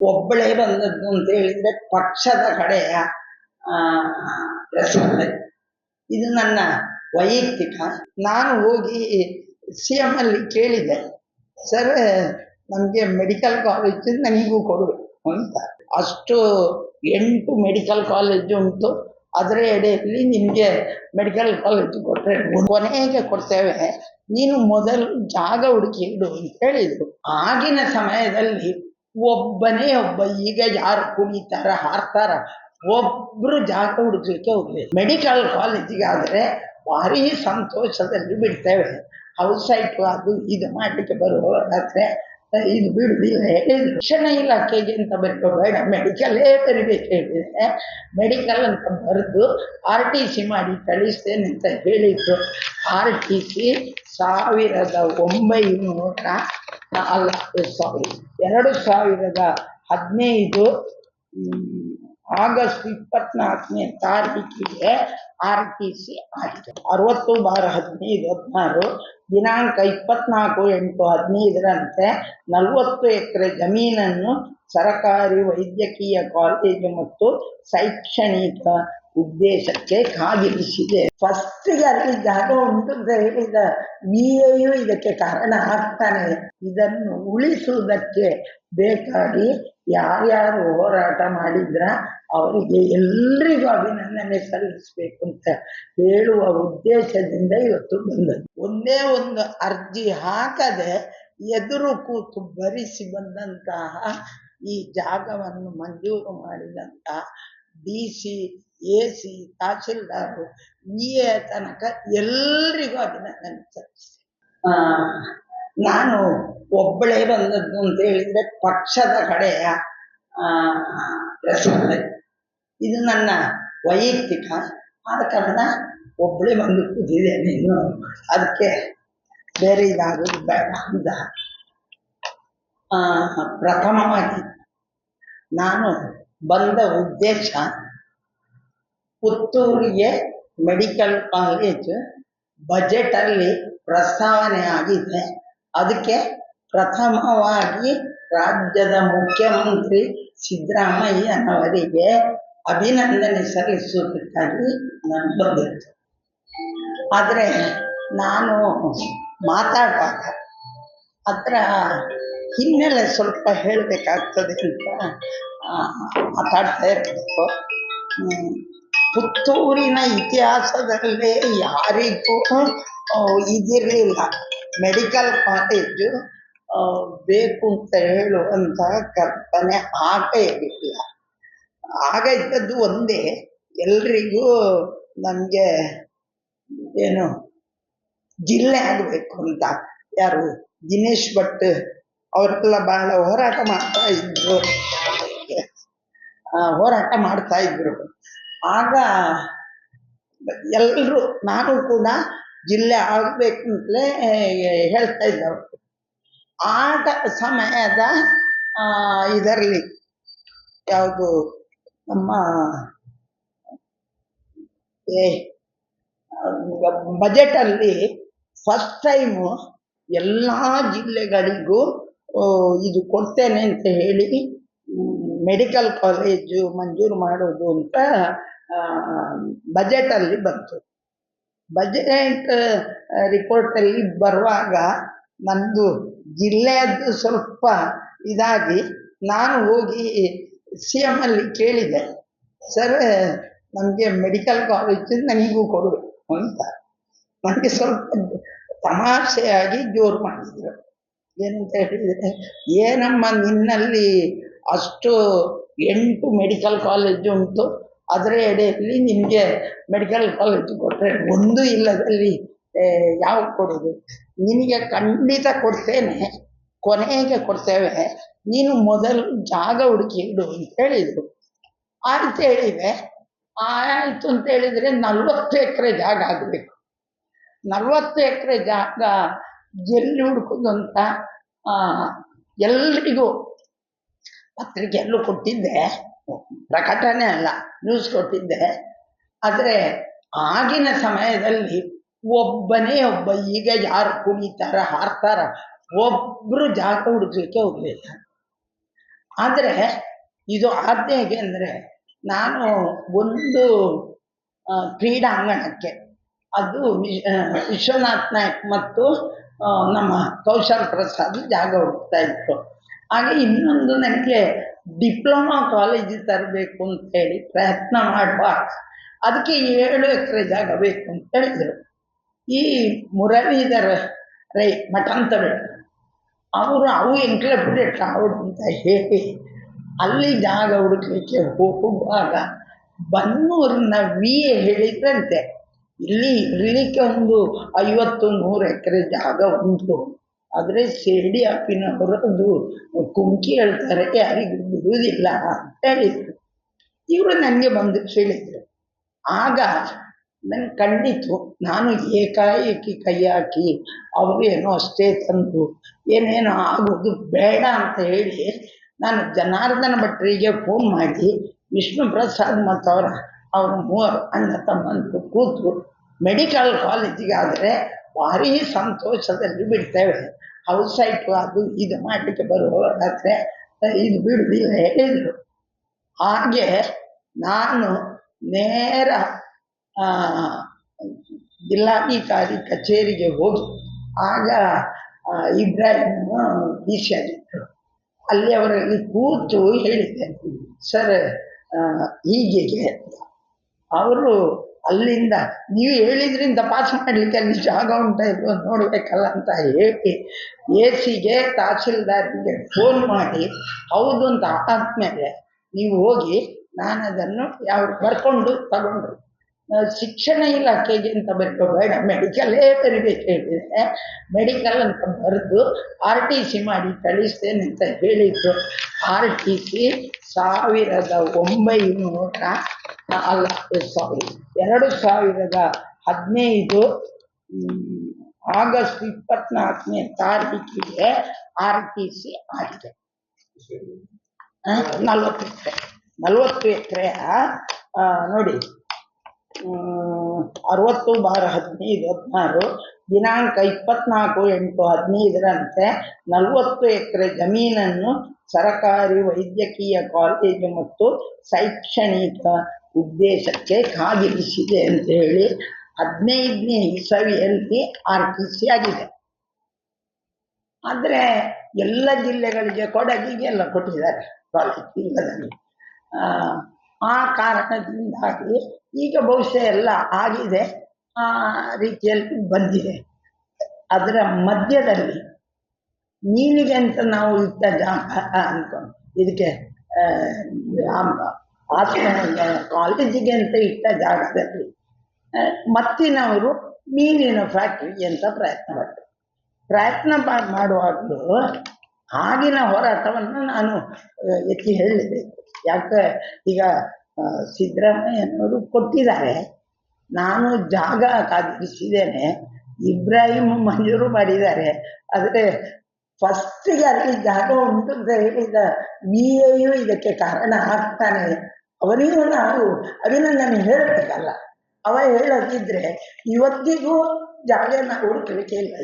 ಒಬ್ಬಳೇ ಬಂದದ್ದು ಅಂತ ಹೇಳಿದ್ರೆ ಪಕ್ಷದ ಕಡೆಯ ಪ್ರಶ್ನೆ. ಇದು ನನ್ನ ವೈಯಕ್ತಿಕ. ನಾನು ಹೋಗಿ ಸಿ ಎಂ ಅಲ್ಲಿ ಕೇಳಿದೆ, ಸರ್, ನಮಗೆ ಮೆಡಿಕಲ್ ಕಾಲೇಜ್ ನನಗೂ ಕೊಡಬೇಕು ಅಂತ. ಅಷ್ಟು ಎಂಟು ಮೆಡಿಕಲ್ ಕಾಲೇಜ್ ಉಂಟು. ಅದರ ಎಡೆಯಲ್ಲಿ ನಿಮಗೆ ಮೆಡಿಕಲ್ ಕಾಲೇಜ್ ಕೊಟ್ಟರೆ ಕೊನೆಗೆ ಕೊಡ್ತೇವೆ. ನೀನು ಮೊದಲು ಜಾಗ ಹುಡುಕಿ ಇಡು ಅಂತ ಹೇಳಿದರು. ಆಗಿನ ಸಮಯದಲ್ಲಿ ಒಬ್ಬನೇ ಒಬ್ಬ, ಈಗ ಯಾರು ಕುಣಿತಾರ ಹಾರ್ತಾರ ಒಬ್ರು ಜಾಗ ಹುಡುಕ್ಲಿಕ್ಕೆ ಹೋಗ್ಲಿಲ್ಲ ಮೆಡಿಕಲ್ ಕಾಲೇಜಿಗೆ ಆದರೆ ಭಾರಿ ಸಂತೋಷದಲ್ಲಿ ಬಿಡ್ತೇವೆ. ಹೌಸ್ ಸೈಟು ಅದು ಇದು ಮಾಡ್ಲಿಕ್ಕೆ ಬರುವವರಾದ್ರೆ ಇದು ಬಿಡುದಿಲ್ಲ ಹೇಳಿದ್ರು ಶಿಕ್ಷಣ ಇಲಾಖೆಗೆ ಅಂತ ಬರ್ಕೋ ಬೇಡ ಮೆಡಿಕಲೇ ಬರಿಬೇಕು ಹೇಳಿದ್ರೆ ಮೆಡಿಕಲ್ ಅಂತ ಬರೆದು ಆರ್ ಟಿ ಸಿ ಮಾಡಿ ಕಳಿಸ್ತೇನೆ ಅಂತ ಹೇಳಿದ್ರು ಆರ್ ಟಿ ಸಿ ಸಾವಿರದ ಒಂಬೈನೂರ ಅಲ್ಲ ಸಾರಿ ಎರಡು ಸಾವಿರದ ಹದಿನೈದು ಆಗಸ್ಟ್ ಇಪ್ಪತ್ನಾಲ್ಕನೇ ತಾರೀಕಿಗೆ ಆರ್ ಟಿ ಸಿ ಆಯಿತು ಅರವತ್ತು ಬಾರ ಹದಿನೈದು, ಹದಿನಾರು, ದಿನಾಂಕ ಇಪ್ಪತ್ನಾಲ್ಕು, ಎಂಟು, ಹದಿನೈದರಂತೆ ನಲವತ್ತು ಎಕರೆ ಜಮೀನನ್ನು ಸರಕಾರಿ ವೈದ್ಯಕೀಯ ಕಾಲೇಜು ಮತ್ತು ಶೈಕ್ಷಣಿಕ ಉದ್ದೇಶಕ್ಕೆ ಕಾದಿರಿಸಿದೆ ಫಸ್ಟಿಗೆ ಅಲ್ಲಿ ಜಾಗ ಉಂಟು ಅಂತ ಹೇಳಿದ ವಿ ಎಯು ಇದಕ್ಕೆ ಕಾರಣ ಆಗ್ತಾನೆ. ಇದನ್ನು ಉಳಿಸುವುದಕ್ಕೆ ಬೇಕಾಗಿ ಯಾರ್ಯಾರು ಹೋರಾಟ ಮಾಡಿದ್ರ ಅವರಿಗೆ ಎಲ್ರಿಗೂ ಅಭಿನಂದನೆ ಸಲ್ಲಿಸಬೇಕು ಅಂತ ಹೇಳುವ ಉದ್ದೇಶದಿಂದ ಇವತ್ತು ಬಂದದ್ದು. ಒಂದೇ ಒಂದು ಅರ್ಜಿ ಹಾಕದೆ ಎದುರು ಕೂತು ಭರಿಸಿ ಬಂದಂತಹ ಈ ಜಾಗವನ್ನು ಮಂಜೂರು ಮಾಡಿದಂತಹ ಡಿ ಸಿ, ಎ ಸಿ ತಹಶೀಲ್ದಾರು ವಿ ಎ ತನಕ ಎಲ್ರಿಗೂ ಅಭಿನಂದನೆ ಸಲ್ಲಿಸಿ ನಾನು ಒಬ್ಬಳೇ ಬಂದದ್ದು ಅಂತ ಹೇಳಿದ್ರೆ ಪಕ್ಷದ ಕಡೆಯ ಪ್ರಶ್ನೆ. ಇದು ನನ್ನ ವೈಯಕ್ತಿಕ ಆದ ಕಾರಣ ಒಬ್ಬಳೇ ಬಂದು ಕೂತಿದೆ ನೀನು. ಅದಕ್ಕೆ ಬೇರೆ ಇದಾಗೋದು ಬೇಡ. ಅಂತ ಪ್ರಥಮವಾಗಿ ನಾನು ಬಂದ ಉದ್ದೇಶ ಪುತ್ತೂರಿಗೆ ಮೆಡಿಕಲ್ ಕಾಲೇಜ್ ಬಜೆಟಲ್ಲಿ ಪ್ರಸ್ತಾವನೆ ಆಗಿದೆ. ಅದಕ್ಕೆ ಪ್ರಥಮವಾಗಿ ರಾಜ್ಯದ ಮುಖ್ಯಮಂತ್ರಿ ಸಿದ್ದರಾಮಯ್ಯನವರಿಗೆ ಅಭಿನಂದನೆ ಸಲ್ಲಿಸುವುದಕ್ಕಾಗಿ ನಾನು ಬಂದಿತ್ತು ಆದರೆ ನಾನು ಮಾತಾಡುವಾಗ ಅದರ ಹಿನ್ನೆಲೆ ಸ್ವಲ್ಪ ಹೇಳಬೇಕಾಗ್ತದೆ ಅಂತ ಮಾತಾಡ್ತಾ ಇರಬೇಕು. ಪುತ್ತೂರಿನ ಇತಿಹಾಸದಲ್ಲೇ ಯಾರಿಗೂ ಇದಿರಲಿಲ್ಲ. ಮೆಡಿಕಲ್ ಕಾಲೇಜು ಬೇಕು ಅಂತ ಹೇಳುವಂತಹ ಕಲ್ಪನೆ ಆಟ ಇರಲಿಲ್ಲ. ಆಗ ಇದ್ದದ್ದು ಒಂದೇ. ಎಲ್ರಿಗೂ ನನಗೆ ಏನು ಜಿಲ್ಲೆ ಆಗಬೇಕು ಅಂತ. ಯಾರು? ದಿನೇಶ್ ಭಟ್ ಅವರೆಲ್ಲ ಬಹಳ ಹೋರಾಟ ಮಾಡ್ತಾ ಇದ್ರು. ಹೋರಾಟ ಮಾಡ್ತಾ ಇದ್ರು. ಆಗ ಎಲ್ಲರೂ ನಾನು ಕೂಡ ಜಿಲ್ಲೆ ಆಗಬೇಕು ಅಂತಲೇ ಹೇಳ್ತಾ ಇದ್ದವರು. ಆಟ ಸಮಯದ ಇದರಲ್ಲಿ ಯಾವುದು ನಮ್ಮ ಬಜೆಟಲ್ಲಿ ಫಸ್ಟ್ ಟೈಮು ಎಲ್ಲ ಜಿಲ್ಲೆಗಳಿಗೂ ಇದು ಕೊಡ್ತೇನೆ ಅಂತ ಹೇಳಿ ಮೆಡಿಕಲ್ ಕಾಲೇಜು ಮಂಜೂರು ಮಾಡೋದು ಅಂತ ಬಜೆಟಲ್ಲಿ ಬಂತು. ಬಜೆಟ್ ರಿಪೋರ್ಟಲ್ಲಿ ಬರುವಾಗ ನಂದು ಜಿಲ್ಲೆಯದ್ದು ಸ್ವಲ್ಪ ಇದಾಗಿ, ನಾನು ಹೋಗಿ ಸಿ ಎಂ ಅಲ್ಲಿ ಕೇಳಿದೆ ಸರ್ ನಮಗೆ ಮೆಡಿಕಲ್ ಕಾಲೇಜ್ ನನಗೂ ಕೊಡಬೇಕು ಅಂತ. ನನಗೆ ಸ್ವಲ್ಪ ತಮಾಷೆಯಾಗಿ ಜೋರು ಮಾಡಿದರು. ಏನಂತ ಹೇಳಿದರೆ, ಏನಮ್ಮ, ನಿನ್ನಲ್ಲಿ ಅಷ್ಟು ಎಂಟು ಮೆಡಿಕಲ್ ಕಾಲೇಜು ಉಂಟು. ಅದರ ಎಡೆಯಲ್ಲಿ ನಿಮಗೆ ಮೆಡಿಕಲ್ ಕಾಲೇಜ್ ಕೊಟ್ಟರೆ ಒಂದು ಇಲ್ಲದಲ್ಲಿ ಯಾವ ಕೊಡೋದು? ನಿನಗೆ ಖಂಡಿತ ಕೊಡ್ತೇನೆ. ಕೊನೆಗೆ ಕೊಡ್ತೇವೆ. ನೀನು ಮೊದಲು ಜಾಗ ಹುಡುಕಿ ಇಡು ಅಂತ ಹೇಳಿದರು. ಆಯ್ತು ಹೇಳಿದೆ ಆಯ್ತು ಅಂತ ಹೇಳಿದ್ರೆ ನಲ್ವತ್ತು ಎಕರೆ ಜಾಗ ಆಗಬೇಕು. ನಲ್ವತ್ತು ಎಕರೆ ಜಾಗ ಎಲ್ಲಿ ಹುಡುಕೋದು ಅಂತ ಎಲ್ರಿಗೂ ಪತ್ರಿಕೆಯಲ್ಲೂ ಕೊಟ್ಟಿದ್ದೆ. ಪ್ರಕಟಣೆ ಅಲ್ಲ ನ್ಯೂಸ್ ಕೊಟ್ಟಿದ್ದೆ. ಆದರೆ ಆಗಿನ ಸಮಯದಲ್ಲಿ ಒಬ್ಬನೇ ಒಬ್ಬ ಈಗ ಯಾರು ಕುಣಿತಾರ, ಹಾರ್ತಾರ ಒಬ್ರು ಜಾಗ ಹುಡುಕ್ಲಿಕ್ಕೆ ಹೋಗ್ಲಿಲ್ಲ. ಆದರೆ ಇದು ಆದ್ಯ ಹೇಗೆ ಅಂದರೆ ನಾನು ಒಂದು ಕ್ರೀಡಾಂಗಣಕ್ಕೆ, ಅದು ವಿಶ್ವನಾಥ್ ನಾಯಕ್ ಮತ್ತು ನಮ್ಮ ಕೌಶಲ್ ಪ್ರಸಾದ್ ಜಾಗ ಹುಡುಕ್ತಾ ಇತ್ತು ಹಾಗೆ ಇನ್ನೊಂದು ನನಗೆ ಡಿಪ್ಲೊಮಾ ಕಾಲೇಜ್ ತರಬೇಕು ಅಂತ ಹೇಳಿ ಪ್ರಯತ್ನ ಮಾಡುವ ಅದಕ್ಕೆ ಏಳು ಎಕರೆ ಜಾಗ ಬೇಕು ಅಂತ ಹೇಳಿದರು. ಈ ಮುರಳೀಧರ ರೈ ಮಠಾಂತರ ಅವರು ಅವು ಅವಡು ಅಂತ ಹೇಳಿ ಅಲ್ಲಿ ಜಾಗ ಹುಡುಕಲಿಕ್ಕೆ ಹೋಗುವಾಗ ಬನ್ನೂರಿನ ವಿ ಹೇಳಿದ್ರಂತೆ. ಇಲ್ಲಿ ಇರಲಿಕ್ಕೆ ಒಂದು ಐವತ್ತು ನೂರು ಎಕರೆ ಜಾಗ ಉಂಟು. ಆದರೆ ಶಿರ್ಡಿ ಅಪ್ಪಿನವರು ಅದು ಕುಮ್ಕಿ ಹೇಳ್ತಾರೆ, ಯಾರಿಗೂ ಬಿಡುವುದಿಲ್ಲ ಅಂತ ಹೇಳಿದರು. ಇವರು ನನಗೆ ಬಂದು ಕೇಳಿದರು. ಆಗ ನನ್ಗೆ ಕಂಡಿತು ನಾನು ಏಕಾಏಕಿ ಕೈ ಹಾಕಿ ಅವರು ಏನೋ ಅಷ್ಟೇ ತಂದು, ಏನೇನೋ ಆಗೋದು ಬೇಡ ಅಂತ ಹೇಳಿ ನಾನು ಜನಾರ್ದನ ಭಟ್ರಿಗೆ ಫೋನ್ ಮಾಡಿ, ವಿಷ್ಣು ಪ್ರಸಾದ್ ಮತ್ತು ಅವರ ಅವರು ಮೂವರು ಅಣ್ಣ ತಮ್ಮಂದರು ಕೂತು ಮೆಡಿಕಲ್ ಕಾಲೇಜಿಗೆ ಆದರೆ ಭಾರಿ ಸಂತೋಷದಲ್ಲಿ ಬಿಡ್ತೇವೆ. ಹೌಸ್ ಸೈಟು ಅದು ಇದು ಮಾಡಲಿಕ್ಕೆ ಬರುವವರಾದರೆ ಇದು ಬಿಡುವುದಿಲ್ಲ ಹೇಳಿದರು. ಹಾಗೆ ನಾನು ನೇರ ಜಿಲ್ಲಾಧಿಕಾರಿ ಕಚೇರಿಗೆ ಹೋಗಿ ಆಗ ಇಬ್ರಾಹಿಂ ಡಿ ಅಲ್ಲಿ ಅವರಲ್ಲಿ ಕೂತು ಹೇಳಿದ್ದೆ, ಸರ್ ಹೀಗೆ ಅವರು ಅಲ್ಲಿಂದ, ನೀವು ಹೇಳಿದ್ರಿಂದ ಪಾಸ್ ಮಾಡಲಿಕ್ಕೆ ಅಲ್ಲಿ ಜಾಗ ಉಂಟ ಇಲ್ವೋ ನೋಡಬೇಕಲ್ಲ ಅಂತ ಹೇಳಿ ಎ ಸಿಗೆ ತಹಸೀಲ್ದಾರ್ಗೆ ಫೋನ್ ಮಾಡಿ, ಹೌದು ಅಂತ ಆದ್ಮೇಲೆ ನೀವು ಹೋಗಿ ನಾನು ಅದನ್ನು ಯಾವ ಬರ್ಕೊಂಡು ತಗೊಂಡ್ರು. ಶಿಕ್ಷಣ ಇಲಾಖೆಗೆ ಅಂತ ಬರ್ಕೋಬೇಡ ಬೇಡ. ಮೆಡಿಕಲೇ ಬರಿಬೇಕು ಹೇಳಿದರೆ ಮೆಡಿಕಲ್ ಅಂತ ಬರೆದು ಆರ್ ಟಿ ಸಿ ಮಾಡಿ ಕಳಿಸ್ತೇನೆ ಅಂತ ಹೇಳಿದ್ರು. ಆರ್ ಟಿ ಸಿ ಸಾವಿರದ ಒಂಬೈನೂರ ನಾಲ್ಕು ಸಾರಿ. ಎರಡು ಸಾವಿರದ ಹದಿನೈದು ಆಗಸ್ಟ್ ಇಪ್ಪತ್ನಾಲ್ಕನೇ ತಾರೀಕಿಗೆ ಆರ್ ಟಿ ಸಿ ಆಗಿದೆ. ನಲ್ವತ್ತು ಎಕರೆ ನಲ್ವತ್ತು ಎಕರೆ ನೋಡಿ. ಅರವತ್ತು ಬಾರ ಹದಿನೈದು ಹದಿನಾರು ದಿನಾಂಕ ಇಪ್ಪತ್ನಾಲ್ಕು ಎಂಟು ಹದಿನೈದರಂತೆ ನಲವತ್ತು ಎಕರೆ ಜಮೀನನ್ನು ಸರಕಾರಿ ವೈದ್ಯಕೀಯ ಕಾಲೇಜು ಮತ್ತು ಶೈಕ್ಷಣಿಕ ಉದ್ದೇಶಕ್ಕೆ ಕಾದಿರಿಸಿದೆ ಅಂತ ಹೇಳಿ ಹದಿನೈದನೇ ಇಸವಿಯಲ್ಲಿ ಆರ್ ಟಿ ಸಿ ಆಗಿದೆ ಆದರೆ ಎಲ್ಲ ಜಿಲ್ಲೆಗಳಿಗೆ ಕೊಡಗಿಗೆ ಎಲ್ಲ ಕೊಟ್ಟಿದ್ದಾರೆ ಕಾಲೇಜ್ ಇಲ್ಲದಲ್ಲಿ ಆ, ಆ ಕಾರಣದಿಂದಾಗಿ ಈಗ ಬಹುಶಃ ಎಲ್ಲ ಆಗಿದೆ, ಆ ರೀತಿಯಲ್ಲಿ ಬಂದಿದೆ. ಅದರ ಮಧ್ಯದಲ್ಲಿ ಮೀನಿಗೆ ಅಂತ ನಾವು ಜಾಗ ಅನ್ಕೊಂಡು ಇದಕ್ಕೆ ಆತ್ಮ ಕಾಲೇಜಿಗೆ ಅಂತ ಇಟ್ಟ ಜಾಗದಲ್ಲಿ ಮತ್ತಿನವರು ಮೀನಿನ ಫ್ಯಾಕ್ಟ್ರಿಗೆ ಅಂತ ಪ್ರಯತ್ನ ಪಟ್ಟರು. ಪ್ರಯತ್ನ ಮಾಡುವಾಗಲೂ ಆಗಿನ ಹೋರಾಟವನ್ನು ನಾನು ಎತ್ತಿ ಹೇಳಬೇಕು ಯಾಕೆ, ಈಗ ಸಿದ್ದರಾಮಯ್ಯನವರು ಕೊಟ್ಟಿದ್ದಾರೆ. ನಾನು ಜಾಗ ಕಾದಿರಿಸಿದ್ದೇನೆ ಇಬ್ರಾಹಿಂ ಮಂಜೂರು ಮಾಡಿದ್ದಾರೆ. ಆದರೆ ಫಸ್ಟಿಗೆ ಅಲ್ಲಿ ಜಾಗ ಉಂಟು ಅಂತ ಹೇಳಿದ ವಿ ಎಯು ಇದಕ್ಕೆ ಕಾರಣ ಆಗ್ತಾನೆ. ಅವನಿಗೂ ನಾವು ಅಭಿನಂದನೆ ಹೇಳಬೇಕಲ್ಲ. ಅವ ಹೇಳದಿದ್ರೆ ಇವತ್ತಿಗೂ ಜಾಗ ನಾವು ಹುಡುಕಲಿಕ್ಕೆ ಇಲ್ಲ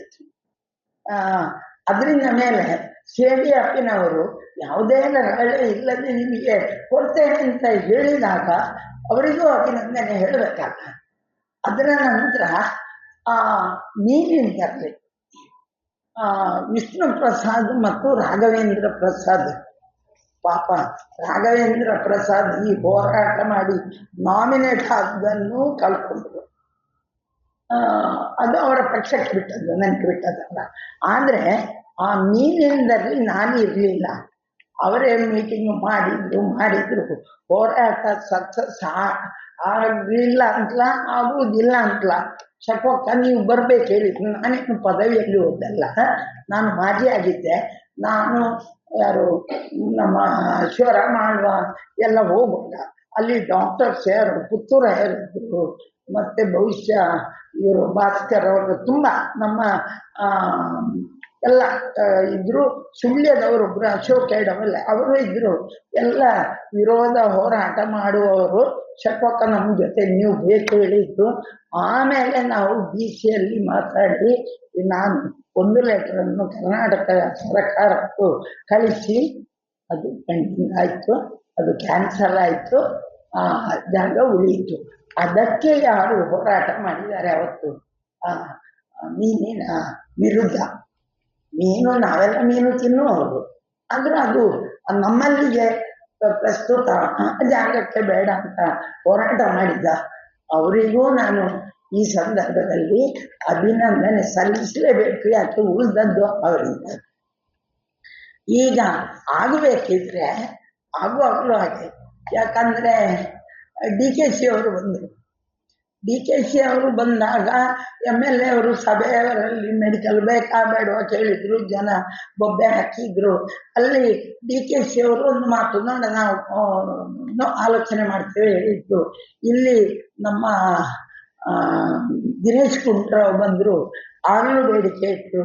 ಅದರಿಂದ ಮೇಲೆ ಸೇಡಿ ಅಪ್ಪಿನವರು ಯಾವುದೇ ರಗಳೆ ಇಲ್ಲದೆ ನಿಮಗೆ ಕೊಡ್ತೇನೆ ಅಂತ ಹೇಳಿದಾಗ ಅವರಿಗೂ ಅಭಿನಂದನೆ ಹೇಳಬೇಕಲ್ಲ ಅದರ ನಂತರ ಆ ನೀರಿನ ಆ ವಿಷ್ಣು ಪ್ರಸಾದ್ ಮತ್ತು ರಾಘವೇಂದ್ರ ಪ್ರಸಾದ್, ಪಾಪ ರಾಘವೇಂದ್ರ ಪ್ರಸಾದ್ ಈ ಹೋರಾಟ ಮಾಡಿ ನಾಮಿನೇಟ್ ಆದ್ದನ್ನು ಕಳ್ಕೊಂಡ್ರು. ಅದು ಅವರ ಪಕ್ಷಕ್ಕೆ ಬಿಟ್ಟದ್ದು ನನಗೆ ಬಿಟ್ಟದಲ್ಲ ಆದರೆ ಆ ಮೀನಿಂದಲ್ಲಿ ನಾನು ಇರಲಿಲ್ಲ. ಅವರೇ ಮೀಟಿಂಗ್ ಮಾಡಿದ್ರು ಮಾಡಿದ್ರು. ಹೋರಾಟ ಸಕ್ಸಸ್ ಆಗಲಿಲ್ಲ ಅಂತಲ ಆಗುವುದಿಲ್ಲ ಅಂತಲ ಸಪೋಕ್ಕ ನೀವು ಬರ್ಬೇಕು ಹೇಳಿದ್ರು ನಾನೇನು ಪದವಿಯಲ್ಲಿ ಹೋದಲ್ಲ. ನಾನು ಮಾಜಿ ಆಗಿದ್ದೆ. ನಾನು ಯಾರು, ನಮ್ಮ ಶಿವರ ಮಾಡುವ ಎಲ್ಲ ಹೋಗುವಾಗ ಅಲ್ಲಿ ಡಾಕ್ಟರ್ಸ್ ಯಾರು ಪುತ್ತೂರ ಯಾರಿದ್ರು ಮತ್ತೆ ಭವಿಷ್ಯ ಇವರು ಭಾಸ್ಕರ್ ಅವರು ತುಂಬ ನಮ್ಮ ಎಲ್ಲ ಇದ್ರು. ಸುಳ್ಯದವರೊಬ್ರು ಅಶೋಕ್ ಅವೆಲ್ಲ ಅವರು ಇದ್ರು. ಎಲ್ಲ ವಿರೋಧ ಹೋರಾಟ ಮಾಡುವವರು ಶಪಕ ನಮ್ಮ ಜೊತೆ ನೀವು ಬೇಕು ಹೇಳಿದ್ರು. ಆಮೇಲೆ ನಾವು ಬಿ ಸಿಯಲ್ಲಿ ಮಾತಾಡಿ, ನಾನು ಒಂದು ಲೆಟರನ್ನು ಕರ್ನಾಟಕ ಸರ್ಕಾರಕ್ಕೂ ಕಳಿಸಿ, ಅದು ಪೆಂಡಿಂಗ್ ಆಯಿತು, ಅದು ಕ್ಯಾನ್ಸಲ್ ಆಯಿತು, ಆ, ಜಾಗ ಉಳಿಯಿತು. ಅದಕ್ಕೆ ಯಾರು ಹೋರಾಟ ಮಾಡಿದ್ದಾರೆ ಅವತ್ತು? ಮೀನಿನ ವಿರುದ್ಧ. ಮೀನು, ನಾವೆಲ್ಲ ಮೀನು ತಿನ್ನುವವರು ಆದ್ರೆ ಅದು ನಮ್ಮಲ್ಲಿಗೆ ಪ್ರಸ್ತುತ ಜಾಗಕ್ಕೆ ಬೇಡ ಅಂತ ಹೋರಾಟ ಮಾಡಿದ್ದ. ಅವರಿಗೂ ನಾನು ಈ ಸಂದರ್ಭದಲ್ಲಿ ಅಭಿನಂದನೆ ಸಲ್ಲಿಸಲೇಬೇಕು, ಯಾಕೆ ಉಳಿದದ್ದು ಅವರಿಂದ. ಈಗ ಆಗಬೇಕಿದ್ರೆ, ಆಗುವಾಗಲೂ ಹಾಗೆ. ಯಾಕಂದ್ರೆ ಡಿ ಕೆ ಸಿ ಅವರು ಬಂದರು. ಡಿ ಕೆ ಸಿ ಅವರು ಬಂದಾಗ ಎಂ ಎಲ್ ಎ ಅವರು ಸಭೆಯವರಲ್ಲಿ ಮೆಡಿಕಲ್ ಬೇಕಾ ಬೇಡವಾ ಕೇಳಿದ್ರು, ಜನ ಬೊಬ್ಬೆ ಹಾಕಿದ್ರು. ಅಲ್ಲಿ ಡಿ ಕೆ ಸಿ ಅವರು ಒಂದು ಮಾತು, ನೋಡ ನಾವು ಆಲೋಚನೆ ಮಾಡ್ತೇವೆ ಹೇಳಿದ್ರು. ಇಲ್ಲಿ ನಮ್ಮ ದಿನೇಶ್ ಕುಂಟ್ರಾವ್ ಬಂದರು, ಆಗಲೂ ಬೇಡಿಕೆ ಇಟ್ಟರು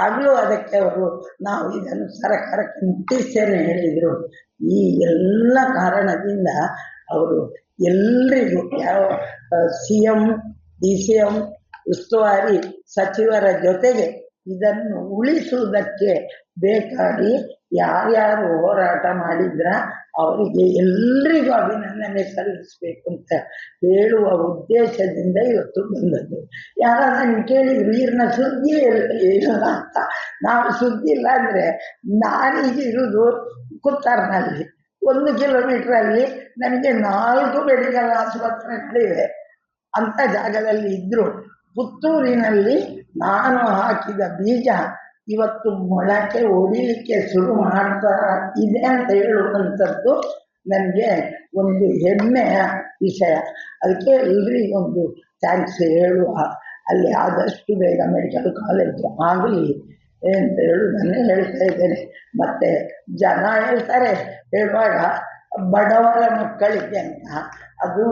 ಆಗಲೂ ಅದಕ್ಕೆ ಅವರು, ನಾವು ಇದನ್ನು ಸರ್ಕಾರಕ್ಕೆ ಮುಟ್ಟಿಸ್ತೇನೆ ಹೇಳಿದರು. ಈ ಎಲ್ಲ ಕಾರಣದಿಂದ ಅವರು ಎಲ್ರಿಗೂ ಯಾವ C M D C M ಉಸ್ತುವಾರಿ ಸಚಿವರ ಜೊತೆಗೆ ಇದನ್ನು ಉಳಿಸುವುದಕ್ಕೆ ಬೇಕಾಗಿ ಯಾರ್ಯಾರು ಹೋರಾಟ ಮಾಡಿದ್ರ ಅವರಿಗೆ ಎಲ್ರಿಗೂ ಅಭಿನಂದನೆ ಸಲ್ಲಿಸಬೇಕು ಅಂತ ಹೇಳುವ ಉದ್ದೇಶದಿಂದ ಇವತ್ತು ಬಂದದ್ದು. ಯಾರಾದ್ರೂ ಕೇಳಿದ್ರು ನೀರಿನ ಸುದ್ದಿ ಇಲ್ಲ ಅಂತ. ನಾವು ಸುದ್ದಿ ಇಲ್ಲ ಅಂದ್ರೆ ನಾನೀಗ ಇರುವುದು ಕುತ್ತಾರ್ನಲ್ಲಿ. ಒಂದು ಕಿಲೋಮೀಟರ್ ಅಲ್ಲಿ ನನಗೆ ನಾಲ್ಕು ಮೆಡಿಕಲ್ ಆಸ್ಪತ್ರೆಗಳಿವೆ. ಅಂತ ಜಾಗದಲ್ಲಿ ಇದ್ರು. ಪುತ್ತೂರಿನಲ್ಲಿ ನಾನು ಹಾಕಿದ ಬೀಜ ಇವತ್ತು ಮೊಳಕೆ ಹೊಡಿಲಿಕ್ಕೆ ಶುರು ಮಾಡ್ತಾ ಇದೆ ಅಂತ ಹೇಳುವಂಥದ್ದು ನನಗೆ ಒಂದು ಹೆಮ್ಮೆಯ ವಿಷಯ. ಅದಕ್ಕೆ ಎಲ್ರಿಗೊಂದು ಥ್ಯಾಂಕ್ಸ್ ಹೇಳುವ. ಅಲ್ಲಿ ಆದಷ್ಟು ಬೇಗ ಮೆಡಿಕಲ್ ಕಾಲೇಜ್ ಆಗಲಿ ಅಂತ ಹೇಳುವುದನ್ನು ಹೇಳ್ತಾ ಇದ್ದೇನೆ. ಮತ್ತೆ ಜನ ಹೇಳ್ತಾರೆ, ಹೇಳುವಾಗ ಬಡವರ ಮಕ್ಕಳಿಗೆ ಅಂತ. ಅದು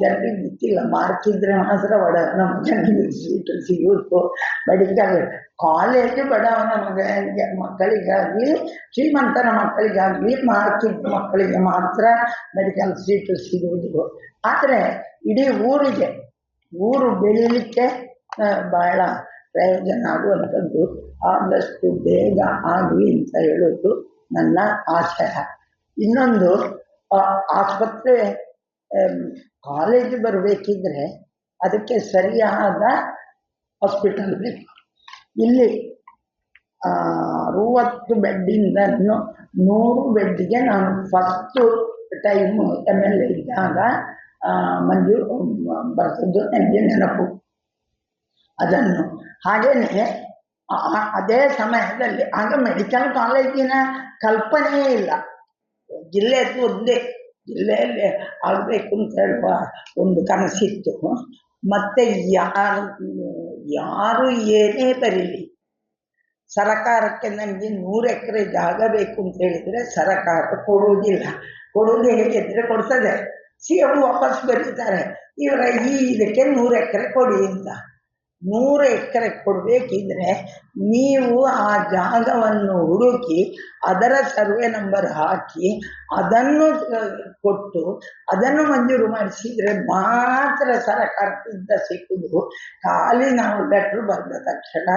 ಜನರಿಗೆ ಗೊತ್ತಿಲ್ಲ. ಮಾರ್ಕಿದ್ರೆ ಮಾತ್ರ ಬಡ, ನಮ್ಮ ಜನರಿಗೆ ಸೀಟು ಸಿಗುವುದು. ಮೆಡಿಕಲ್ ಕಾಲೇಜು ಬಡವನ ಮಗ ಮಕ್ಕಳಿಗಾಗಲಿ ಶ್ರೀಮಂತನ ಮಕ್ಕಳಿಗಾಗಲಿ ಮಾರ್ಕಿದ್ದ ಮಕ್ಕಳಿಗೆ ಮಾತ್ರ ಮೆಡಿಕಲ್ ಸೀಟ್ ಸಿಗುವುದು. ಆದರೆ ಇಡೀ ಊರಿಗೆ, ಊರು ಬೆಳೀಲಿಕ್ಕೆ ಬಹಳ ಪ್ರಯೋಜನ ಆಗುವಂಥದ್ದು ಆದಷ್ಟು ಬೇಗ ಆಗಲಿ ಅಂತ ಹೇಳೋದು ನನ್ನ ಆಶಯ. ಇನ್ನೊಂದು ಆಸ್ಪತ್ರೆ ಕಾಲೇಜ್ ಬರಬೇಕಿದ್ರೆ ಅದಕ್ಕೆ ಸರಿಯಾದ ಹಾಸ್ಪಿಟಲ್ ಬೇಕು. ಇಲ್ಲಿ ಅರುವತ್ತು ಬೆಡ್ಡಿಂದ ನೂರು ಬೆಡ್ಗೆ ನಾನು first time M L A ಇದ್ದಾಗ ಮಂಜು ಬರ್ತದ್ದು ನನಗೆ ನೆನಪು. ಅದನ್ನು ಆ- ಅದೇ ಸಮಯದಲ್ಲಿ ಆಗ ಮೆಡಿಕಲ್ ಕಾಲೇಜಿನ ಕಲ್ಪನೆಯೇ ಇಲ್ಲ. ಜಿಲ್ಲೆದು ಒಂದೇ, ಜಿಲ್ಲೆಯಲ್ಲಿ ಆಗಬೇಕು ಅಂತ ಹೇಳುವ ಒಂದು ಕನಸಿತ್ತು. ಮತ್ತೆ ಯಾರು ಯಾರು ಏನೇ ಬರೀಲಿ. ಸರಕಾರಕ್ಕೆ ನನಗೆ ನೂರು ಎಕರೆ ಜಾಗ ಬೇಕು ಅಂತ ಹೇಳಿದರೆ ಸರಕಾರ ಕೊಡುವುದಿಲ್ಲ. ಕೊಡುವುದು ಹೇಗಿದ್ರೆ ಕೊಡ್ತದೆ. ಸಿ ಎಂ ವಾಪಸ್ ಬರೀತಾರೆ. ಇವರ ಈ ಇದಕ್ಕೆ ನೂರು ಎಕರೆ ಕೊಡಿ ಅಂತ. ನೂರು ಎಕರೆ ಕೊಡಬೇಕಿದ್ರೆ ನೀವು ಆ ಜಾಗವನ್ನು ಹುಡುಕಿ ಅದರ ಸರ್ವೆ ನಂಬರ್ ಹಾಕಿ ಅದನ್ನು ಕೊಟ್ಟು ಅದನ್ನು ಮಂಜೂರು ಮಾಡಿಸಿದ್ರೆ ಮಾತ್ರ ಸರಕಾರದಿಂದ ಸಿಕ್ಕುದು. ಖಾಲಿ ನಾವು ಲೆಟ್ರ್ ಬಂದ ತಕ್ಷಣ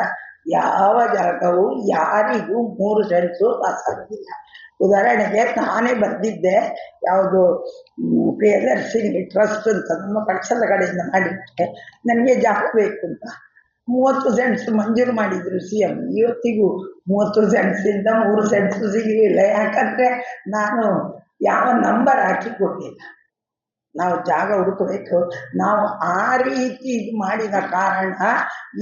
ಯಾವ ಜಾಗವು ಯಾರಿಗೂ ಮೂರು ಸೆನ್ಸು ಪಾಸಾಗುದಿಲ್ಲ ಉದಾಹರಣೆಗೆ ನಾನೇ ಬರೆದಿದ್ದೆ ಯಾವುದು ಪ್ರಿಯದರ್ಶಿನಿ ಟ್ರಸ್ಟ್ ಅಂತ ನಮ್ಮ ಪಕ್ಷದ ಕಡೆಯಿಂದ ಮಾಡಿದ್ದೆ. ನನಗೆ ಜಾಬ್ ಬೇಕು ಅಂತ ಮೂವತ್ತು ಸೆಂಟ್ಸ್ ಮಂಜೂರು ಮಾಡಿದ್ರು ಸಿ ಎಂ ಇವತ್ತಿಗೂ ಮೂವತ್ತು ಸೆಂಟ್ಸಿಂದ ಮೂರು ಸೆಂಟ್ಸ್ ಸಿಗಲಿಲ್ಲ. ಯಾಕಂದ್ರೆ ನಾನು ಯಾವ ನಂಬರ್ ಹಾಕಿ ಕೊಟ್ಟಿಲ್ಲ. ನಾವು ಜಾಗ ಹುಡುಕಬೇಕು. ನಾವು ಆ ರೀತಿ ಇದು ಮಾಡಿದ ಕಾರಣ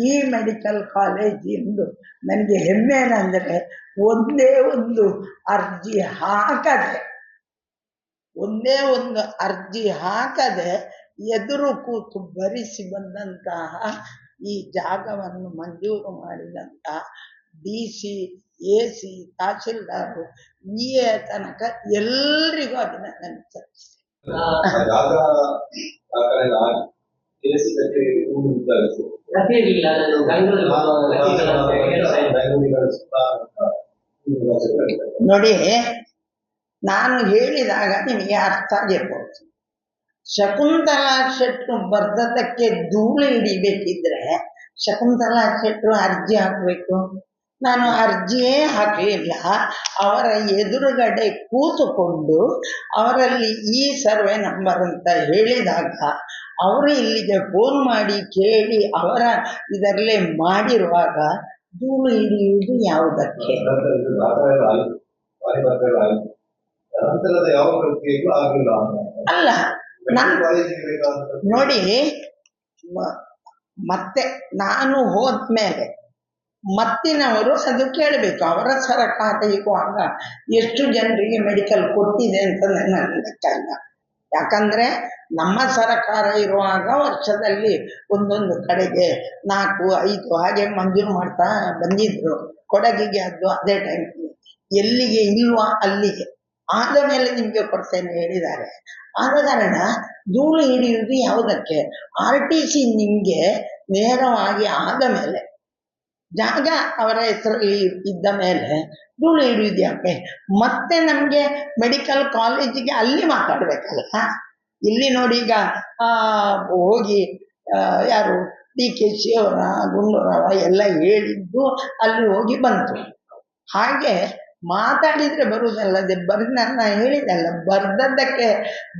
ಈ ಮೆಡಿಕಲ್ ಕಾಲೇಜಿಂದು ನನಗೆ ಹೆಮ್ಮೆ ಏನಂದರೆ ಒಂದೇ ಒಂದು ಅರ್ಜಿ ಹಾಕದೆ, ಒಂದೇ ಒಂದು ಅರ್ಜಿ ಹಾಕದೆ ಎದುರು ಕೂತು ಭರಿಸಿ ಬಂದಂತಹ ಈ ಜಾಗವನ್ನು ಮಂಜೂರು ಮಾಡಿದಂತಹ ಡಿ ಸಿ ಎ ಸಿ ತಹಶೀಲ್ದಾರು ಇ ಎ ತನಕ ಎಲ್ರಿಗೂ ಅಭಿನಂದನೆ ಸಲ್ಲಿಸ್ತೇನೆ. ನೋಡಿ, ನಾನು ಹೇಳಿದಾಗ ನಿಮಗೆ ಅರ್ಥ ಆಗಿರ್ಬೋದು. ಶಕುಂತಲಾ ಶೆಟ್ರು ಬರ್ದದ್ದಕ್ಕೆ ಧೂಳು ಹಿಡಿಬೇಕಿದ್ರೆ, ಶಕುಂತಲಾ ಶೆಟ್ರು ಅರ್ಜಿ ಹಾಕಬೇಕು. ನಾನು ಅರ್ಜಿಯೇ ಹಾಕಲಿಲ್ಲ. ಅವರ ಎದುರುಗಡೆ ಕೂತುಕೊಂಡು ಅವರಲ್ಲಿ ಈ ಸರ್ವೆ ನಂಬರ್ ಅಂತ ಹೇಳಿದಾಗ ಅವರು ಇಲ್ಲಿಗೆ ಫೋನ್ ಮಾಡಿ ಕೇಳಿ ಅವರ ಇದರಲ್ಲೇ ಮಾಡಿರುವಾಗ ಧೂಳು ಹಿಡಿಯುವುದು ಯಾವುದಕ್ಕೆ? ಅಲ್ಲ ನೋಡಿ ಮತ್ತೆ ನಾನು ಹೋದ್ಮೇಲೆ ಮತ್ತಿನವರು ಅದು ಕೇಳಬೇಕು. ಅವರ ಸರಕಾರ ಇರುವಾಗ ಎಷ್ಟು ಜನರಿಗೆ ಮೆಡಿಕಲ್ ಕೊಟ್ಟಿದೆ ಅಂತ ನನ್ನ ಲೆಕ್ಕ ಇಲ್ಲ. ಯಾಕಂದ್ರೆ ನಮ್ಮ ಸರಕಾರ ಇರುವಾಗ ವರ್ಷದಲ್ಲಿ ಒಂದೊಂದು ಕಡೆಗೆ ನಾಲ್ಕು, ಐದು ಹಾಗೆ ಮಂಜೂರು ಮಾಡ್ತಾ ಬಂದಿದ್ರು. ಕೊಡಗಿಗೆ ಅದು ಅದೇ ಟೈಮ್ ಎಲ್ಲಿಗೆ ಇಲ್ವಾ ಅಲ್ಲಿಗೆ. ಆದ ಮೇಲೆ ನಿಮಗೆ ಕೊಡ್ತೇನೆ ಹೇಳಿದ್ದಾರೆ. ಆದ ಕಾರಣ ಧೂಳು ಹಿಡಿಯುವುದು ಯಾವುದಕ್ಕೆ? ಆರ್ ಟಿ ಸಿ ನಿಮಗೆ ನೇರವಾಗಿ ಆದ ಮೇಲೆ ಜಾಗ ಅವರ ಹೆಸರಲ್ಲಿ ಇದ್ದ ಮೇಲೆ ಧೂಳು ಹಿಡಿಯುವುದು ಮತ್ತೆ ನಮಗೆ ಮೆಡಿಕಲ್ ಕಾಲೇಜಿಗೆ ಅಲ್ಲಿ ಮಾತಾಡಬೇಕಲ್ಲ ಇಲ್ಲಿ ನೋಡಿ ಈಗ ಹೋಗಿ ಯಾರು ಡಿ ಕೆ ಶಿ ಅವರ ಗುಂಡೂರವ ಎಲ್ಲ ಹೇಳಿದ್ದು ಅಲ್ಲಿ ಹೋಗಿ ಬಂತು. ಹಾಗೆ ಮಾತಾಡಿದ್ರೆ ಬರುವುದಲ್ಲದೆ ಬರ್ದು ನಾನು ಹೇಳಿದಲ್ಲ ಬರ್ದದ್ದಕ್ಕೆ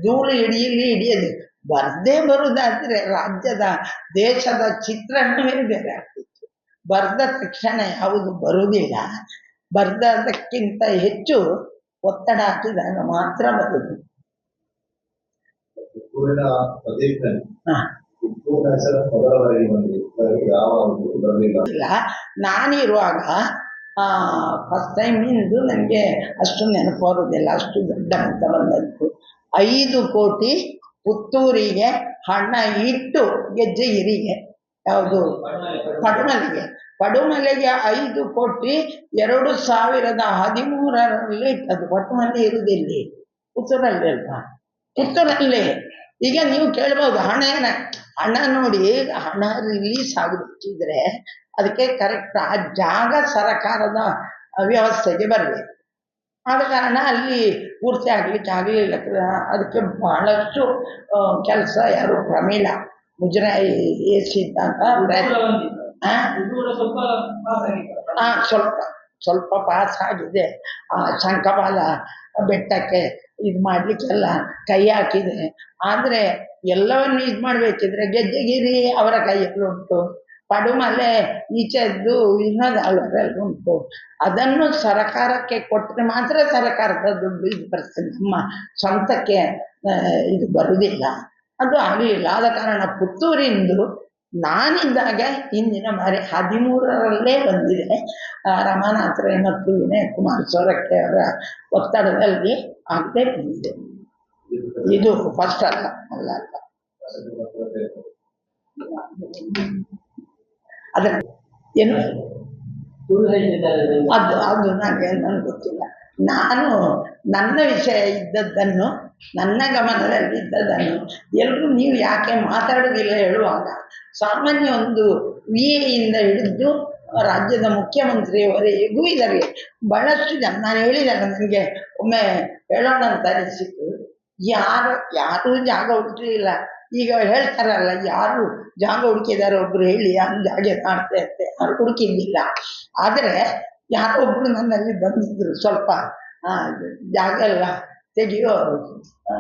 ಧೂಳು ಹಿಡಿಯಲಿ ಹಿಡಿಯಲಿ. ಬರ್ದೇ ಬರುವುದಾದರೆ ರಾಜ್ಯದ ದೇಶದ ಚಿತ್ರಣವೇ ಬೇರೆ ಆಗ್ತಿತ್ತು ಬರ್ದ ತಕ್ಷಣ ಯಾವುದು ಬರುವುದಿಲ್ಲ. ಬರ್ದದಕ್ಕಿಂತ ಹೆಚ್ಚು ಒತ್ತಡ ಹಾಕಿದಾಗ ಮಾತ್ರ ಬರುವುದು. ಬರಲಿಲ್ಲ ಇಲ್ಲ. ನಾನಿರುವಾಗ ಫಸ್ಟ್ ಟೈಮ್ ಇಂದು ನನಗೆ ಅಷ್ಟು ನೆನಪು ಬರುವುದಿಲ್ಲ. ಅಷ್ಟು ದೊಡ್ಡ ಅಂತ ಬಂದದ್ದು. ಐದು ಕೋಟಿ ಪುತ್ತೂರಿಗೆ ಹಣ ಇಟ್ಟು ಗೆಜ್ಜೆಗಿರಿಗೆ ಯಾವುದು? ಪಡುಮಲೆಗೆ ಪಡುಮಲೆಗೆ ಐದು ಕೋಟಿ ಎರಡು ಸಾವಿರದ ಹದಿಮೂರರಲ್ಲಿ ಇಟ್ಟದ್ದು ಪಡುಮಲೆ ಇರುವುದಿಲ್ಲಿ ಪುತ್ತೂರಲ್ಲಿ ಅಲ್ವಾ? ಪುತ್ತೂರಲ್ಲೇ. ಈಗ ನೀವು ಕೇಳ್ಬೋದು, ಹಣ ಏನ? ಹಣ ನೋಡಿ, ಹಣ ರಿಲೀಸ್ ಆಗಬೇಕಿದ್ರೆ ಅದಕ್ಕೆ ಕರೆಕ್ಟ್ ಆ ಜಾಗ ಸರಕಾರದ ವ್ಯವಸ್ಥೆಗೆ ಬರಬೇಕು. ಆದ ಕಾರಣ ಅಲ್ಲಿ ಪೂರ್ತಿ ಆಗ್ಲಿಕ್ಕೆ ಆಗಲಿಲ್ಲ. ಅದಕ್ಕೆ ಬಹಳಷ್ಟು ಕೆಲಸ ಯಾರು ಪ್ರಮೀಳ ಮುಜರಾಯಿ ಆ? ಆ, ಸ್ವಲ್ಪ ಸ್ವಲ್ಪ ಪಾಸ್ ಆಗಿದೆ. ಆ ಶಂಕಬಾಲ ಬೆಟ್ಟಕ್ಕೆ ಇದು ಮಾಡ್ಲಿಕ್ಕೆಲ್ಲ ಕೈ ಹಾಕಿದೆ. ಆದರೆ ಎಲ್ಲವನ್ನು ಇದು ಮಾಡಬೇಕಿದ್ರೆ ಗೆಜ್ಜೆಗಿರಿ ಅವರ ಕೈಯಲ್ಲಿ ಉಂಟು. ಪಡುಮಲೆ ಈಚೆದ್ದು ಇನ್ನೊಂದು ಉಂಟು. ಅದನ್ನು ಸರಕಾರಕ್ಕೆ ಕೊಟ್ಟರೆ ಮಾತ್ರ ಸರಕಾರದ ದುಡ್ಡು ಇದು ಬರ್ತದೆ ನಮ್ಮ ಸ್ವಂತಕ್ಕೆ ಇದು ಬರುವುದಿಲ್ಲ. ಅದು ಆಗಲಿಲ್ಲ. ಆದ ಕಾರಣ ಪುತ್ತೂರಿಂದು ನಾನಿದ್ದಾಗ ಹಿಂದಿನ ಬಾರಿ ಹದಿಮೂರರಲ್ಲೇ ಬಂದಿದೆ. ಆ, ರಮಾನಾಥ್ ರೈ ಮತ್ತು ವಿನಯ್ ಕುಮಾರ್ ಸೋರಕ್ಕೆ ಅವರ ಒತ್ತಡದಲ್ಲಿ ಆಗದೆ ಬಂದಿದೆ. ಇದು ಫಸ್ಟ್ ಅಲ್ಲ ಅಲ್ಲ ಅಲ್ಲ. ಅದ್ರ ಏನು? ಅದು ಅದು ನನಗೆ ನನಗೆ ಗೊತ್ತಿಲ್ಲ. ನಾನು ನನ್ನ ವಿಷಯ ಇದ್ದದ್ದನ್ನು ನನ್ನ ಗಮನದಲ್ಲಿ ಇದ್ದದನ್ನು ಎಲ್ಲರೂ ನೀವು ಯಾಕೆ ಮಾತಾಡೋದಿಲ್ಲ ಹೇಳುವಾಗ ಸಾಮಾನ್ಯ ಒಂದು ವಿ ಎಯಿಂದ ಹಿಡಿದು ರಾಜ್ಯದ ಮುಖ್ಯಮಂತ್ರಿಯವರೆಗೂ ಇದ್ದಾರೆ ಬಹಳಷ್ಟು ಜನ ನಾನು ಹೇಳಿದಾಗ ನನಗೆ ಒಮ್ಮೆ ಹೇಳೋಣ ಅಂತ ಅನಿಸಿತು. ಯಾರು ಯಾರೂ ಜಾಗ ಹುಡುಕಲಿಲ್ಲ. ಈಗ ಹೇಳ್ತಾರಲ್ಲ ಯಾರು ಜಾಗ ಹುಡುಕಿದ್ದಾರೆ ಒಬ್ರು ಹೇಳಿ ನಾನು ಜಾಗ ಮಾಡ್ತಾ ಇರ್ತೆ ಯಾರು ಹುಡುಕಿದ್ದಿಲ್ಲ. ಆದರೆ ಯಾರೊಬ್ರು ನನ್ನಲ್ಲಿ ಬಂದಿದ್ರು ಸ್ವಲ್ಪ ಆ, ಜಾಗ ಎಲ್ಲ ತೆಗೆಯೋರು ಆ,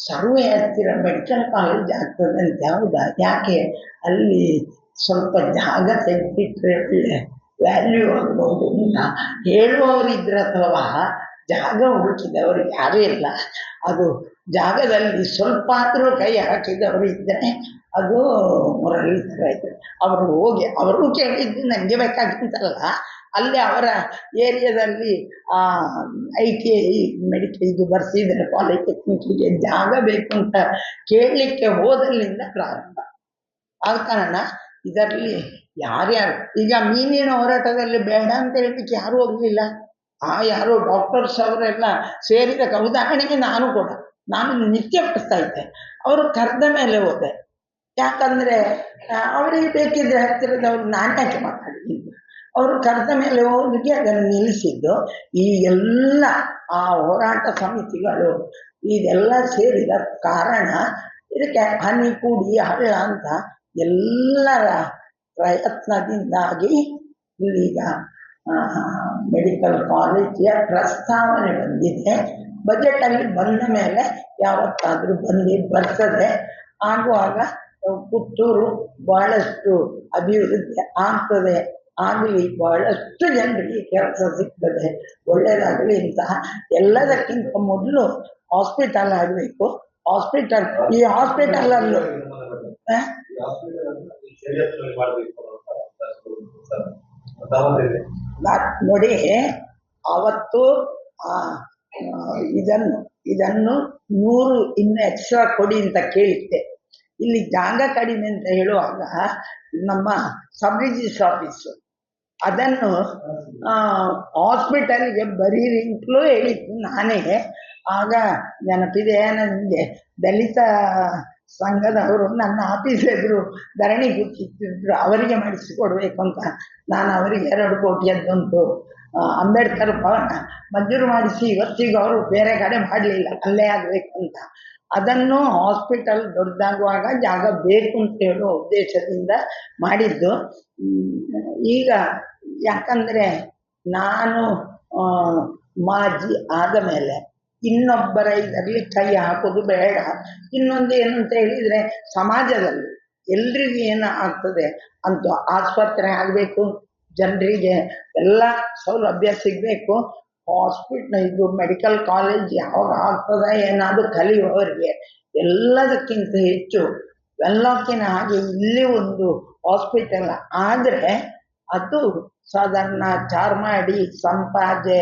ಸರ್ವೆ ಹತ್ತಿರ ಮೆಡಿಕಲ್ ಕಾಲೇಜ್ ಆಗ್ತದೆ ಅಂತ ಹೌದಾ ಯಾಕೆ ಅಲ್ಲಿ ಸ್ವಲ್ಪ ಜಾಗ ತೆಗೆದಿಟ್ರೆ ಒಳ್ಳೆ ವ್ಯಾಲ್ಯೂ ಆಗ್ಬೋದು ಅಂತ ಹೇಳುವವರಿದ್ರೆ ಅಥವಾ ಜಾಗ ಹುಡುಕಿದವರು ಯಾರೂ ಇಲ್ಲ ಅದು ಜಾಗದಲ್ಲಿ ಸ್ವಲ್ಪ ಆದರೂ ಕೈ ಹಾಕಿದವರು ಇದ್ದರೆ ಅದು ಮುರಳೀಧರ ಇದ್ದರು ಅವರು ಹೋಗಿ ಅವರು ಕೇಳಿದ್ದು ನನಗೆ ಬೇಕಾಗಿತ್ತಲ್ಲ ಅಲ್ಲಿ ಅವರ ಏರಿಯಾದಲ್ಲಿ ಐ ಟಿ ಐ ಮೆಡಿಕಲ್ ಇದು ಬರ್ಸಿದ್ದಾರೆ ಪಾಲಿಟೆಕ್ನಿಕ್ಗೆ ಜಾಗ ಬೇಕು ಅಂತ ಕೇಳಲಿಕ್ಕೆ ಹೋದಲ್ಲಿಂದ ಪ್ರಾರಂಭ. ಆದ ಕಾರಣ ಇದರಲ್ಲಿ ಯಾರ್ಯಾರು, ಈಗ ಮೀನಿನ ಹೋರಾಟದಲ್ಲಿ ಬೇಡ ಅಂತ ಹೇಳಲಿಕ್ಕೆ ಯಾರೂ ಹೋಗಲಿಲ್ಲ. ಆ ಯಾರೋ ಡಾಕ್ಟರ್ಸ್ ಅವರೆಲ್ಲ ಸೇರಿದ ಉದಾಹರಣೆಗೆ ನಾನು ಕೂಡ, ನಾನು ನಿತ್ಯ ಪಡಿಸ್ತಾ ಇದ್ದೆ. ಅವರು ಕರೆದ ಮೇಲೆ ಹೋದೆ. ಯಾಕಂದ್ರೆ ಅವರಿಗೆ ಬೇಕಿದ್ರೆ ಹತ್ತಿರದವ್ರು ನಾನು ಯಾಕೆ ಮಾತಾಡಿದ್ದೀನಿ ಅವರು ಕರೆದ ಮೇಲೆ ಹೋಗಿ ಅದನ್ನು ನಿಲ್ಲಿಸಿದ್ದು, ಈ ಎಲ್ಲ ಆ ಹೋರಾಟ ಸಮಿತಿಗಳು, ಇದೆಲ್ಲ ಸೇರಿದ ಕಾರಣ ಇದಕ್ಕೆ ಹನಿ ಕೂಡಿ ಹಳ್ಳ ಅಂತ ಎಲ್ಲರ ಪ್ರಯತ್ನದಿಂದಾಗಿ ಇಲ್ಲೀಗ ಮೆಡಿಕಲ್ ಕಾಲೇಜಿಯ ಪ್ರಸ್ತಾವನೆ ಬಂದಿದೆ. ಬಜೆಟಲ್ಲಿ ಬಂದ ಮೇಲೆ ಯಾವತ್ತಾದರೂ ಬಂದು ಬರ್ತದೆ. ಆಗುವಾಗ, ಪುತ್ತೂರು ಬಹಳಷ್ಟು ಅಭಿವೃದ್ಧಿ ಆಗ್ತದೆ ಆಗಲಿ ಬಹಳಷ್ಟು ಜನರಿಗೆ ಕೆಲಸ ಸಿಗ್ತದೆ. ಒಳ್ಳೆಯದಾಗಲಿ ಇಂತಹ ಎಲ್ಲದಕ್ಕಿಂತ ಮೊದಲು ಹಾಸ್ಪಿಟಲ್ ಆಗಬೇಕು. ಹಾಸ್ಪಿಟಲ್ ಈ ಹಾಸ್ಪಿಟಲ್ ಅಲ್ಲೂ. ನೋಡಿ, ಅವತ್ತು ಇದನ್ನು ಇದನ್ನು ನೂರು ಇನ್ನು ಎಕ್ಸ್ಟ್ರಾ ಕೊಡಿ ಅಂತ ಕೇಳಿದ್ದೆ. ಇಲ್ಲಿ ಜಾಗ ಕಡಿಮೆ ಅಂತ ಹೇಳುವಾಗ ನಮ್ಮ ಸಬ್ ರಿಜಿಸ್ಟ್ರ್ ಆಫೀಸು ಅದನ್ನು ಹಾಸ್ಪಿಟಲ್ಗೆ ಬರೀರಿ ಅಂತಲೂ ಹೇಳಿದ್ದು ನಾನೇ. ಆಗ ನೆನಪಿದೆ ನನಗೆ ದಲಿತ ಸಂಘದವರು ನನ್ನ ಆಫೀಸ್ ಎದುರು ಧರಣಿ ಕೂತಿದ್ರು ಅವರಿಗೆ ಮಾಡಿಸಿಕೊಡ್ಬೇಕು ಅಂತ ನಾನು ಅವರಿಗೆ ಎರಡು ಕೋಟಿಯದ್ದುಂಟು. ಆ, ಅಂಬೇಡ್ಕರ್ ಭವನ ಮಂಜೂರು ಮಾಡಿಸಿ ಇವತ್ತಿಗೂ ಅವರು ಬೇರೆ ಕಡೆ ಮಾಡಲಿಲ್ಲ ಅಲ್ಲೇ ಆಗಬೇಕು ಅಂತ. ಅದನ್ನು ಹಾಸ್ಪಿಟಲ್ ದೊಡ್ಡದಾಗುವಾಗ ಜಾಗ ಬೇಕು ಅಂತ ಹೇಳೋ ಉದ್ದೇಶದಿಂದ ಮಾಡಿದ್ದು. ಈಗ ಯಾಕಂದರೆ ನಾನು ಮಾಜಿ ಆದ ಮೇಲೆ ಇನ್ನೊಬ್ಬರ ಇದರಲ್ಲಿ ಕೈ ಹಾಕೋದು ಬೇಡ. ಇನ್ನೊಂದು ಏನು ಅಂತ ಹೇಳಿದರೆ ಸಮಾಜದಲ್ಲಿ ಎಲ್ರಿಗೂ ಏನು ಆಗ್ತದೆ ಅಂತ ಆಸ್ಪತ್ರೆ ಆಗಬೇಕು, ಜನರಿಗೆ ಎಲ್ಲ ಸೌಲಭ್ಯ ಸಿಗಬೇಕು. ಹಾಸ್ಪಿಟ್ಲ್ ಇದು ಮೆಡಿಕಲ್ ಕಾಲೇಜ್ ಯಾವಾಗ ಆಗ್ತದೆ ಏನಾದರೂ ಕಲಿಯುವವರಿಗೆ ಎಲ್ಲದಕ್ಕಿಂತ ಹೆಚ್ಚು ಎಲ್ಲಕ್ಕಿಂತ ಹಾಗೆ ಇಲ್ಲಿ ಒಂದು ಹಾಸ್ಪಿಟಲ್. ಆದರೆ ಅದು ಸಾಧಾರಣ ಚಾರ್ಮಾಡಿ ಸಂಪಾಜೆ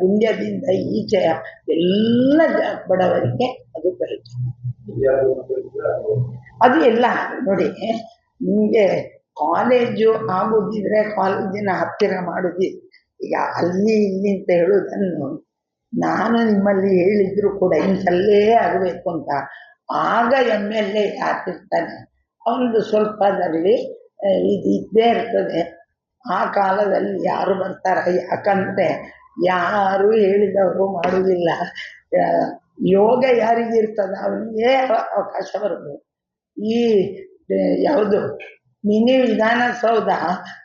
ಗುಂಡ್ಯದಿಂದ ಈಚೆ ಎಲ್ಲ ಬಡವರಿಗೆ ಅದು ಬರುತ್ತೆ ಅದು ಎಲ್ಲ ನೋಡಿ, ನಿಮಗೆ ಕಾಲೇಜು ಆಗೋದಿದ್ರೆ ಕಾಲೇಜಿನ ಹತ್ತಿರ ಮಾಡುದಿ. ಈಗ ಅಲ್ಲಿ ಇಲ್ಲಿ ಅಂತ ಹೇಳೋದನ್ನು ನಾನು ನಿಮ್ಮಲ್ಲಿ ಹೇಳಿದ್ರು ಕೂಡ ಇಂಥಲ್ಲೇ ಆಗಬೇಕು ಅಂತ. ಆಗ ಎಂ ಎಲ್ ಎ ಯಾಕಿರ್ತಾನೆ ಅವನದು ಸ್ವಲ್ಪದಲ್ಲಿ ಆ, ಇದು ಇದ್ದೇ ಇರ್ತದೆ. ಆ ಕಾಲದಲ್ಲಿ ಯಾರು ಬರ್ತಾರೆ ಯಾಕಂದ್ರೆ ಯಾರು ಹೇಳಿದವರು ಮಾಡುವುದಿಲ್ಲ. ಯೋಗ ಯಾರಿಗೆ ಇರ್ತದೆ ಅವನಿಗೆ ಅವಕಾಶ ಬರೋದು ಈ ಯಾವುದು? ಮಿನಿ ವಿಧಾನಸೌಧ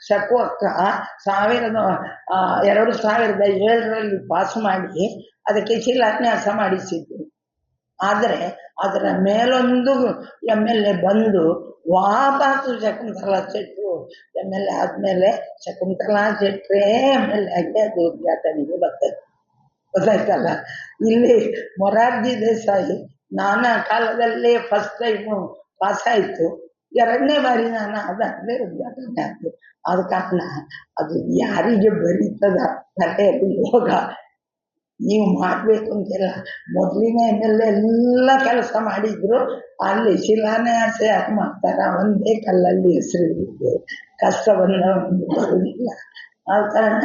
ಸಕುವಕ್ಕ ಸಾವಿರದ ಎರಡು ಸಾವಿರದ ಏಳರಲ್ಲಿ ಪಾಸ್ ಮಾಡಿ ಅದಕ್ಕೆ ಶಿಲಾನ್ಯಾಸ ಮಾಡಿಸಿದ್ರು. ಆದರೆ ಅದರ ಮೇಲೊಂದು ಎಂ ಎಲ್ ಎ ಬಂದು ವಾಪಸ್ಸು ಶಕುಂತಲಾ ಶೆಟ್ಟರು ಎಂ ಎಲ್ ಎ ಆದಮೇಲೆ ಶಕುಂತಲಾ ಶೆಟ್ಟರೇ ಎಂ ಎಲ್ ಎ ಆಗಿ ಅದು ಉದ್ಘಾಟನೆಗೆ ಬರ್ತದೆ. ಗೊತ್ತಾಯ್ತಲ್ಲ? ಇಲ್ಲಿ ಮೊರಾರ್ಜಿ ದೇಸಾಯಿ ನಾನಾ ಕಾಲದಲ್ಲೇ ಫಸ್ಟ್ ಟೈಮು ಪಾಸ್ ಆಯಿತು ಎರಡನೇ ಬಾರಿ ನಾನು ಅದಾಗಲೇ ಉದ್ಘಾಟನೆ ಆಯ್ತು ಆದ ಕಾರಣ ಅದು ಯಾರಿಗೆ ಬರೀತದ ತಲೆಯಲ್ಲಿ ಯೋಗ. ನೀವು ಮಾಡಬೇಕು ಅಂತಿಲ್ಲ. ಮೊದಲಿನ ಎಂ ಎಲ್ ಎಲ್ಲ ಕೆಲಸ ಮಾಡಿದ್ರು, ಅಲ್ಲಿ ಶಿಲಾನ್ಯಾಸ ಯಾಕೆ ಮಾಡ್ತಾರ? ಒಂದೇ ಕಲ್ಲಲ್ಲಿ ಹೆಸರು ಕಷ್ಟವನ್ನು ಬರುವುದಿಲ್ಲ ಆದ ಕಾರಣ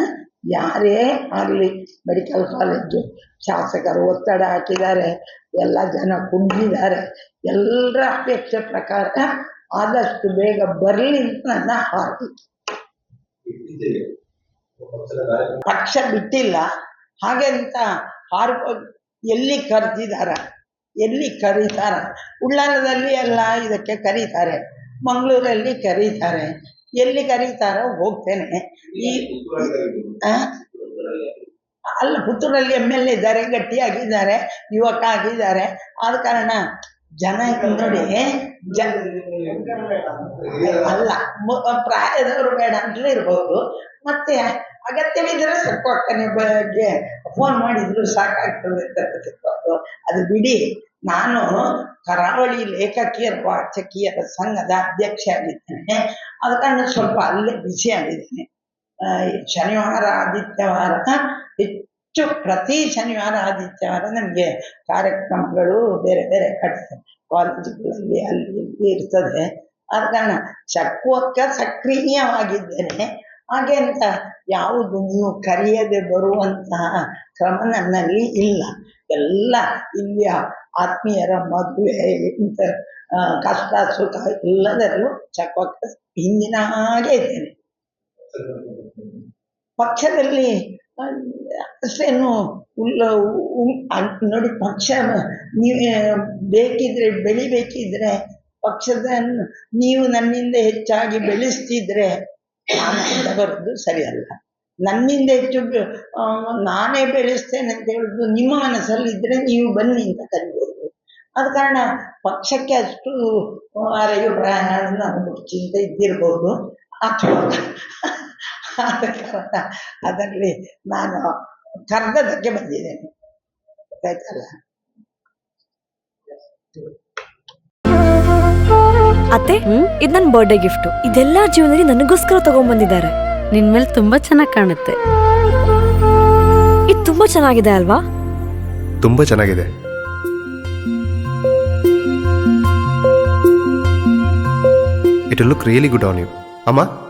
ಯಾರೇ ಆಗಲಿ, ಮೆಡಿಕಲ್ ಕಾಲೇಜು ಶಾಸಕರು ಒತ್ತಡ ಹಾಕಿದ್ದಾರೆ. ಎಲ್ಲ ಜನ ಕುಂದಿದ್ದಾರೆ. ಎಲ್ಲರ ಅಪೇಕ್ಷೆ ಪ್ರಕಾರ ಆದಷ್ಟು ಬೇಗ ಬರಲಿ ಅಂತ ನನ್ನ ಕಾರ್ಯಕ್ರಮ ಪಕ್ಷ ಬಿಟ್ಟಿಲ್ಲ. ಹಾಗೆ ಅಂತ ಹಾರ್ಕೊ ಎಲ್ಲಿ ಕರೆದಿದಾರ? ಎಲ್ಲಿ ಕರೀತಾರ? ಉಳ್ಳಾಲದಲ್ಲಿ ಎಲ್ಲ ಇದಕ್ಕೆ ಕರೀತಾರೆ. ಮಂಗಳೂರಲ್ಲಿ ಕರೀತಾರೆ. ಎಲ್ಲಿ ಕರೀತಾರೋ? ಹೋಗ್ತೇನೆ. ಈ? ಅಲ್ಲ ಪುತ್ತೂರಲ್ಲಿ ಎಂ ಎಲ್ ಎ ಇದ್ದಾರೆ ಗಟ್ಟಿಯಾಗಿದ್ದಾರೆ ಯುವಕ ಆಗಿದ್ದಾರೆ. ಆದ ಕಾರಣ ಜನ ನೋಡಿ ಜ ಅಲ್ಲ ಪ್ರಾಯದವರು ಬೇಡ ಅಂತಲೇ ಇರ್ಬೋದು. ಮತ್ತೆ ಅಗತ್ಯವಿದ್ದರೆ ಅಕ್ಕನ ಬಗ್ಗೆ ಫೋನ್ ಮಾಡಿದ್ರು ಸಾಕಾಗ್ತದೆ ಅಂತ ಅದು ಬಿಡಿ, ನಾನು ಕರಾವಳಿ ಲೇಖಕಿಯರ ವಾಚಕಿಯರ ಸಂಘದ ಅಧ್ಯಕ್ಷ ಆಗಿದ್ದೇನೆ. ಅದಕ್ಕೆ ಸ್ವಲ್ಪ ಅಲ್ಲೇ ಬಿಸಿ ಆಗಿದ್ದೇನೆ. ಶನಿವಾರ, ಆದಿತ್ಯವಾರ ಹೆಚ್ಚು ಪ್ರತಿ ಶನಿವಾರ ಆದಿತ್ಯವಾರ ನಮಗೆ ಕಾರ್ಯಕ್ರಮಗಳು ಬೇರೆ ಬೇರೆ ಕಟ್ತದೆ. ಕಾಲೇಜುಗಳಲ್ಲಿ ಅಲ್ಲಿ ಇಲ್ಲಿ ಇರ್ತದೆ. ಆದ ಕಾರಣ ಚಕ್ಕುವಕ್ಕ ಸಕ್ರಿಯವಾಗಿದ್ದೇನೆ ಹಾಗೆ ಅಂತ ಯಾವುದು ನೀವು ಕರೆಯದೆ ಬರುವಂತಹ ಕ್ರಮ ನನ್ನಲ್ಲಿ ಇಲ್ಲ. ಎಲ್ಲ ಇಲ್ಲಿಯ ಆತ್ಮೀಯರ ಮದುವೆ, ಇಂಥ ಕಷ್ಟ, ಸುಖ ಎಲ್ಲದರಲ್ಲೂ ಚಕ್ಕುವಕ್ಕ ಹಿಂದಿನ ಹಾಗೆ ಇದ್ದೇನೆ. ಪಕ್ಷದಲ್ಲಿ ಅಷ್ಟೇನು ಉಲ್ಲ ನೋಡಿ, ಪಕ್ಷ ನೀವು ಬೇಕಿದ್ರೆ, ಬೆಳಿಬೇಕಿದ್ರೆ, ಪಕ್ಷದ ನೀವು ನನ್ನಿಂದ ಹೆಚ್ಚಾಗಿ ಬೆಳೆಸ್ತಿದ್ರೆ ಬರೋದು ಸರಿಯಲ್ಲ. ನನ್ನಿಂದ ಹೆಚ್ಚು ನಾನೇ ಬೆಳೆಸ್ತೇನೆ ಅಂತ ಹೇಳುದು ನಿಮ್ಮ ಮನಸ್ಸಲ್ಲಿ ಇದ್ರೆ ನೀವು ಬನ್ನಿ ಅಂತ ಕರಿಬೋದು. ಆದ ಕಾರಣ ಪಕ್ಷಕ್ಕೆ ಅಷ್ಟು ಆರೋಗ್ಯ ಪ್ರಯಾಣ ಚಿಂತೆ ಇದ್ದಿರ್ಬೋದು. ಅಥವಾ ಆದ ಕಾರಣ ಅದರಲ್ಲಿ ನಾನು ಕರ್ದದಕ್ಕೆ ಬಂದಿದ್ದೇನೆ. ಗೊತ್ತಾಯ್ತಲ್ಲ ಅತ್ತೆ ಇದು ನನ್ನ ಬರ್ಡೇ ಗಿಫ್ಟ್ ಇದೆಲ್ಲ ಜೀವನದಲ್ಲಿ ನನಗೋಸ್ಕರ ತಗೊಂಡ್ಬಂದಿದ್ದಾರೆ ನಿನ್ ಮೇಲೆ ತುಂಬಾ ಚೆನ್ನಾಗಿ ಕಾಣುತ್ತೆ. ಇದು ತುಂಬಾ ಚೆನ್ನಾಗಿದೆ ಅಲ್ವಾ? ತುಂಬಾ ಚೆನ್ನಾಗಿದೆ. It look really good on you ಅಮ್ಮ?